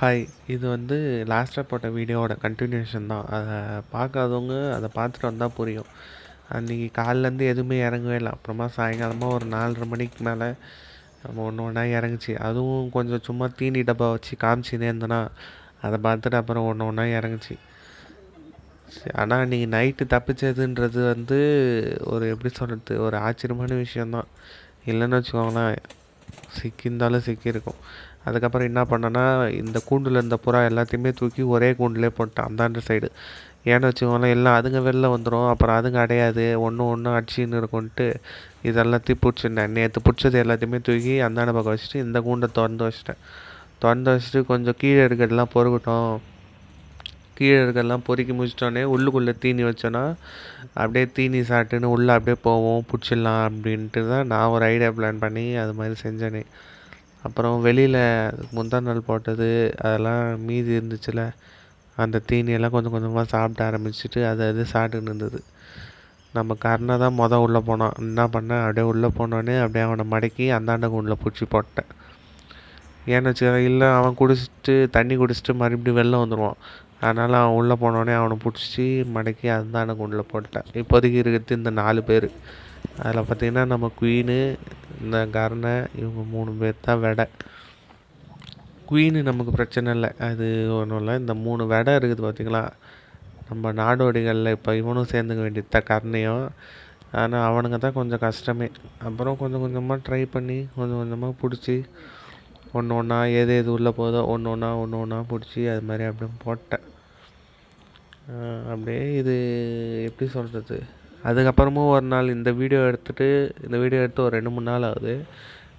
Hi இது வந்து லாஸ்ட்டாக போட்ட வீடியோவோட கண்டினியூஷன் தான். அதை பார்க்காதவங்க அதை பார்த்துட்டு வந்தால் புரியும். அன்றைக்கி காலிலேருந்து எதுவுமே இறங்கவே இல்லை. அப்புறமா சாயங்காலமாக ஒரு நாலரை மணிக்கு மேலே நம்ம ஒன்று ஒன்றா இறங்குச்சு. அதுவும் கொஞ்சம் சும்மா தீனி டப்பா வச்சு காமிச்சினே இருந்தேன்னா அதை பார்த்துட்டு அப்புறம் ஒன்று ஒன்றா இறங்குச்சு. ஆனால் அன்றைக்கி நைட்டு தப்பிச்சதுன்றது வந்து ஒரு எப்படி சொல்கிறது ஒரு ஆச்சரியமான விஷயந்தான் இல்லைன்னு வச்சுக்கோங்களேன் சிக்கியிருந்தாலும் சிக்கியிருக்கும். அதுக்கப்புறம் என்ன பண்ணேன்னா இந்த கூண்டில் இருந்த புறா எல்லாத்தையுமே தூக்கி ஒரே கூண்டிலே போட்டேன். அந்தாண்ட சைடு ஏன்னு வச்சுக்கோங்களேன் எல்லாம் அதுங்க வெளில வந்துடும் அப்புறம் அதுங்க அடையாது. ஒன்று ஒன்று அடிச்சின்னு இருக்கும்ன்ட்டு இது எல்லாத்தையும் பிடிச்சிருந்தேன். நேற்று பிடிச்சது எல்லாத்தையுமே தூக்கி அந்தாண்ட பக்கம் வச்சுட்டு இந்த கூண்டை திறந்து வச்சிட்டேன். திறந்து வச்சுட்டு கொஞ்சம் கீழே இருக்கிறதெல்லாம் பொறுக்கட்டும். கீழே இருக்கிறதெல்லாம் பொறுக்கி முடிச்சிட்டோன்னே உள்ளுக்குள்ளே தீனி வச்சோன்னா அப்படியே தீனி சாப்பிட்டுன்னு உள்ளே அப்படியே போவோம் பிடிச்சிடலாம் அப்படின்ட்டு தான் நான் ஒரு ஐடியா பிளான் பண்ணி அது மாதிரி செஞ்சேனே. அப்புறம் வெளியில் முந்தா நாள் போட்டது அதெல்லாம் மீதி இருந்துச்சுல அந்த தீனியெல்லாம் கொஞ்சம் கொஞ்சமாக சாப்பிட ஆரம்பிச்சுட்டு அது அது சாப்பிட்டுன்னு இருந்தது. நம்ம கருணை தான் மொதல் உள்ளே போனான் என்ன பண்ணேன் அப்படியே உள்ளே போனோடனே அப்படியே அவனை மடக்கி அந்தாண்ட கூண்டில் பிடிச்சி போட்டேன். ஏன்னு வச்சுக்க இல்லை அவன் குடிச்சிட்டு தண்ணி குடிச்சிட்டு மறுபடியும் வெளில வந்துடுவான் அதனால் அவன் உள்ளே போனோடனே அவனை பிடிச்சி மடக்கி அந்தாண்ட கூண்டில் போட்டேன் இப்போதைக்கு இருக்கிறது இந்த நாலு பேர். அதில் பார்த்திங்கன்னா நம்ம குயினு இந்த கர்ணை இவங்க மூணு பேர் தான் வெடை. குயினு நமக்கு பிரச்சனை இல்லை. அது ஒன்றும் இல்லை. இந்த மூணு வெடை இருக்குது பார்த்திங்களா நம்ம நாடோடிகளில் இப்போ இவனும் சேர்ந்துக்க வேண்டியது தான் கர்ணையும். ஆனால் அவனுங்க தான் கொஞ்சம் கஷ்டமே. அப்புறம் கொஞ்சம் கொஞ்சமாக ட்ரை பண்ணி கொஞ்சம் கொஞ்சமாக பிடிச்சி ஒன்று ஒன்றா எது எது உள்ளே போதோ ஒன்று ஒன்றா ஒன்று ஒன்றா பிடிச்சி அது மாதிரி அப்படியே போட்டேன். அப்படியே இது எப்படி சொல்கிறது அதுக்கப்புறமும் ஒரு நாள் இந்த வீடியோ எடுத்துகிட்டு இந்த வீடியோ எடுத்து ஒரு ரெண்டு மூணு நாள் ஆகுது.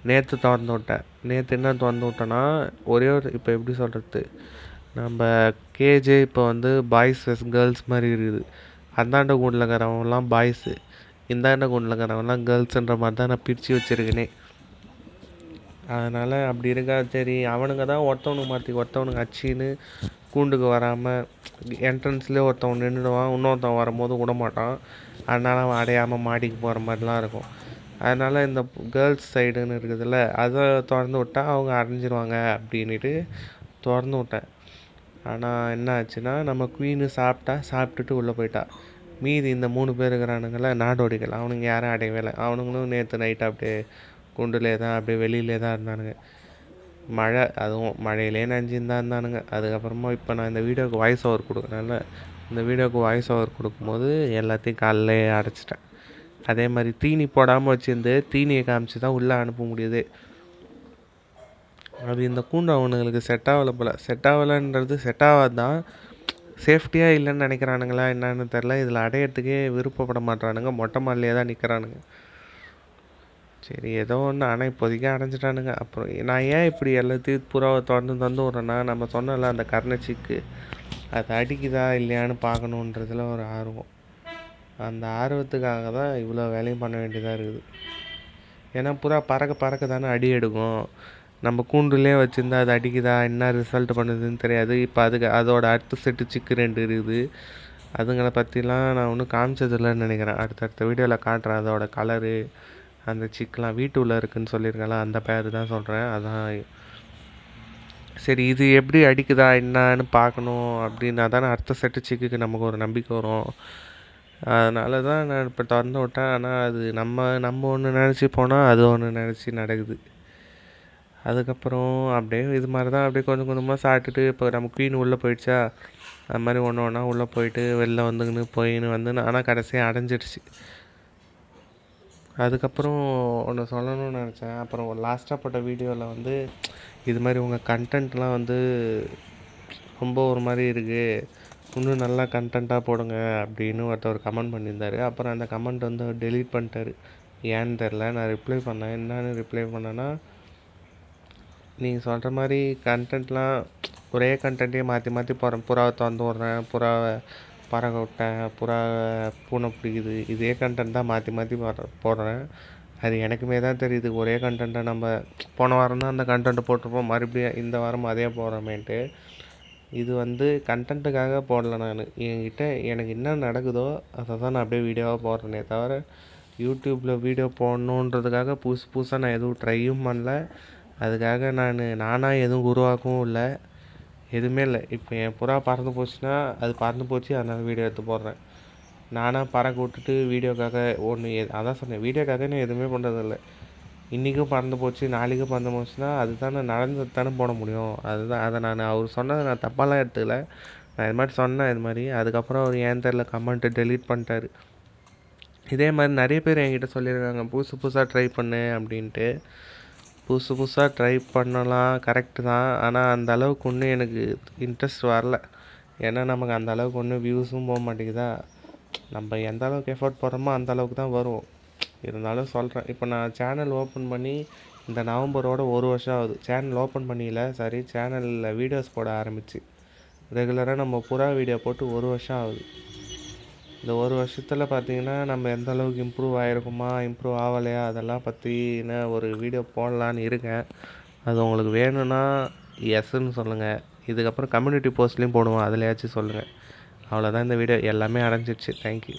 நேற்று திறந்து விட்டேன். நேற்று என்ன திறந்து விட்டேன்னா ஒரே ஒரு இப்போ எப்படி சொல்கிறது நம்ம கேஜே இப்போ வந்து பாய்ஸ் வெஸ் கேர்ள்ஸ் மாதிரி இருக்குது. அந்தாண்ட கூண்டில் இருக்கிறவங்களாம் பாய்ஸு இந்தாண்ட கூண்டில் இருக்கிறவங்களாம் கேர்ள்ஸுன்ற மாதிரி தான் நான் பிரித்து வச்சுருக்கேனே. அதனால் அப்படி இருக்கா சரி அவனுங்க தான் ஒருத்தவனுக்கு மாற்றி ஒருத்தவனுக்கு அச்சின்னு கூண்டுக்கு வராமல் என்ட்ரன்ஸ்லேயே ஒருத்தவன் நின்றுடுவான் இன்னொருத்தவன் வரும்போது விட மாட்டான் அதனால் அவன் அடையாமல் மாடிக்கு போகிற மாதிரிலாம் இருக்கும். அதனால் இந்த கேர்ள்ஸ் சைடுன்னு இருக்குதுல்ல அதை திறந்து விட்டா அவங்க அடைஞ்சிருவாங்க அப்படின்ட்டு திறந்து விட்டேன். ஆனால் என்ன ஆச்சுன்னா நம்ம குயின்னு சாப்பிட்டா சாப்பிட்டுட்டு உள்ளே போயிட்டா. மீதி இந்த மூணு பேர் இருக்கிறானுங்கள நாடோடிகள். அவனுங்க யாரும் அடையவே இல்லை. அவனுங்களும் நேற்று நைட்டு அப்படியே குண்டுலே தான் அப்படியே வெளியிலே தான் இருந்தானுங்க. மழை அதுவும் மழையிலே நனைஞ்சின்னு தான் இருந்தானுங்க. அதுக்கப்புறமா இப்போ நான் இந்த வீடியோவுக்கு வாய்ஸ் ஓவர் கொடுக்குறேன்ல இந்த வீடியோவுக்கு வாய்ஸ் ஓவர் கொடுக்கும்போது எல்லாத்தையும் காலைலே அடைச்சிட்டேன். அதே மாதிரி தீனி போடாமல் வச்சுருந்து தீனியை காமிச்சு தான் உள்ளே அனுப்ப முடியுது. அது இந்த கூண்டு அவனுங்களுக்கு செட் ஆகலை போல். செட் ஆகலைன்றது செட் ஆகாது தான். சேஃப்டியாக இல்லைன்னு நினைக்கிறானுங்களா என்னன்னு தெரில இதில் அடையிறதுக்கே விருப்பப்பட மாட்டானுங்க மொட்டை மாலையே தான் நிற்கிறானுங்க சரி ஏதோ ஒன்று ஆனால் இப்போதைக்கு அடைஞ்சிட்டானுங்க. அப்புறம் நான் ஏன் இப்படி எல்லாத்தையும் புறாவை திறந்து தந்து விட்றேன்னா நம்ம சொன்னல அந்த கர்ணச்சிக்கு. அது அடிக்குதா இல்லையான்னு பார்க்கணுன்றதுல ஒரு ஆர்வம். அந்த ஆர்வத்துக்காக தான் இவ்வளோ வேலையும் பண்ண வேண்டியதாக இருக்குது. ஏன்னா புறா பறக்க பறக்க தானே அடி எடுக்கும். நம்ம கூண்டுலேயே வச்சுருந்தா அது அடிக்குதா? என்ன ரிசல்ட் பண்ணுதுன்னு தெரியாது. இப்போ அதுக்கு அதோட அடுத்த செட்டு சிக்கு ரெண்டு இருக்குது. அதுங்களை பற்றிலாம் நான் ஒன்றும் காமிச்சதில்லைன்னு நினைக்கிறேன். அடுத்தடுத்த வீடியோவில் காட்டுறேன். அதோட கலரு அந்த சிக்கெலாம் வீட்டு உள்ளே இருக்குதுன்னு சொல்லியிருக்கேன்ல அந்த பேர் தான் சொல்கிறேன் அதான் சரி இது எப்படி அடிக்குதா என்னான்னு பார்க்கணும் அப்படின்னா தானே அடுத்த செட்டு சிக்குக்கு நமக்கு ஒரு நம்பிக்கை வரும். அதனால தான் நான் இப்போ திறந்து விட்டேன். ஆனால் அது நம்ம நம்ம ஒன்று நினச்சி போனால் அது ஒன்று நினச்சி நடக்குது. அதுக்கப்புறம் அப்படியே இது மாதிரி தான் அப்படியே கொஞ்சம் கொஞ்சமாக சாப்பிட்டுட்டு இப்போ நம்ம குயின் உள்ளே போயிடுச்சா? அது மாதிரி ஒன்று ஒன்றா உள்ளே போயிட்டு வெளில வந்துக்கின்னு போயின்னு வந்து ஆனால் கடைசியாக அடைஞ்சிடுச்சு. அதுக்கப்புறம் ஒன்று சொல்லணும்னு நினச்சேன். அப்புறம் லாஸ்ட்டாக போட்ட வீடியோவில் வந்து இது மாதிரி உங்கள் கண்டென்ட்லாம் வந்து ரொம்ப ஒரு மாதிரி இருக்குது இன்னும் நல்லா கண்டென்ட்டாக போடுங்க அப்படின்னு ஒருத்தர் கமெண்ட் பண்ணியிருந்தார். அப்புறம் அந்த கமெண்ட் வந்து டெலீட் பண்ணிட்டாரு. ஏன்னு தெரில நான் ரிப்ளை பண்ணேன். என்னன்னு ரிப்ளை பண்ணேன்னா நீங்கள் சொல்கிற மாதிரி கண்டென்ட்லாம் ஒரே கண்டென்ட்டே மாற்றி மாற்றி போகிறேன் புறாவை திறந்து விட்றேன். புறாவை பறவை விட்டேன் புறா பூனை பிடிக்குது. இதே கண்டென்ட் தான் மாற்றி மாற்றி போடுறேன். அது எனக்குமே தான் தெரியுது. ஒரே கண்டென்ட்டை நம்ம போன வாரம் தான் அந்த கண்டென்ட் போட்டிருப்போம். மறுபடியும் இந்த வாரம் அதே போடுறோமேன்ட்டு. இது வந்து கண்டென்ட்டுக்காக போடல நான். என்கிட்ட எனக்கு என்ன நடக்குதோ அதை தான் நான் அப்படியே வீடியோவாக போடுறேனே தவிர யூடியூப்பில் வீடியோ போடணுன்றதுக்காக புதுசு புதுசாக நான் எதுவும் ட்ரையும் பண்ணல. அதுக்காக நான் நானாக எதுவும் உருவாக்கவும் இல்லை. எதுவுமே இல்லை. இப்போ என் புறா பறந்து போச்சுன்னா அது பறந்து போச்சு அதனால் வீடியோ எடுத்து போடுறேன். நானாக பறக்க விட்டுட்டு வீடியோக்காக ஒன்று அதான் சொன்னேன். வீடியோக்காக நான் எதுவுமே பண்ணுறதில்ல இன்றைக்கும் பறந்து போச்சு நாளைக்கும் பறந்து போச்சுன்னா அது தானே நடந்து தானே போட முடியும். அதுதான் அதை நான் அவர் சொன்னதை நான் தப்பாலாம் எடுத்துக்கல. நான் இது மாதிரி சொன்னேன் இது மாதிரி. அதுக்கப்புறம் அவர் ஏன் தெரில கமெண்ட்டை டெலீட் பண்ணிட்டாரு. இதே மாதிரி நிறைய பேர் என்கிட்ட சொல்லியிருக்காங்க புதுசு புதுசாக ட்ரை பண்ணு அப்படின்ட்டு. புதுசு புதுசாக ட்ரை பண்ணலாம் கரெக்டு தான். ஆனால் அந்த அளவுக்கு ஒன்றும் எனக்கு இன்ட்ரெஸ்ட் வரல. ஏன்னா நமக்கு அந்த அளவுக்கு ஒன்றும் வியூஸும் போக மாட்டேங்குதா? நம்ம எந்த அளவுக்கு எஃபோர்ட் போடுறோமோ அந்த அளவுக்கு தான் வரும். இருந்தாலும் சொல்கிறேன் இப்போ நான் சேனல் ஓப்பன் பண்ணி இந்த நவம்பரோட ஒரு வருஷம் ஆகுது. சேனல் ஓப்பன் பண்ணியில சரி சேனலில் வீடியோஸ் போட ஆரம்பிச்சு. ரெகுலராக நம்ம புறா வீடியோ போட்டு ஒரு வருஷம் ஆகுது. இந்த ஒரு வருஷத்தில் பார்த்தீங்கன்னா நம்ம எந்த அளவுக்கு இம்ப்ரூவ் ஆகிருக்குமா இம்ப்ரூவ் ஆகலையா அதெல்லாம் பற்றின ஒரு வீடியோ போடலான்னு இருக்கேன். அது உங்களுக்கு வேணும்னா எஸ்ன்னு சொல்லுங்கள் இதுக்கப்புறம் கம்யூனிட்டி போஸ்ட்லேயும் போடுவோம். அதுலையாச்சும் சொல்லுங்கள் அவ்வளோதான் இந்த வீடியோ எல்லாமே அடைஞ்சிடுச்சு தேங்க்யூ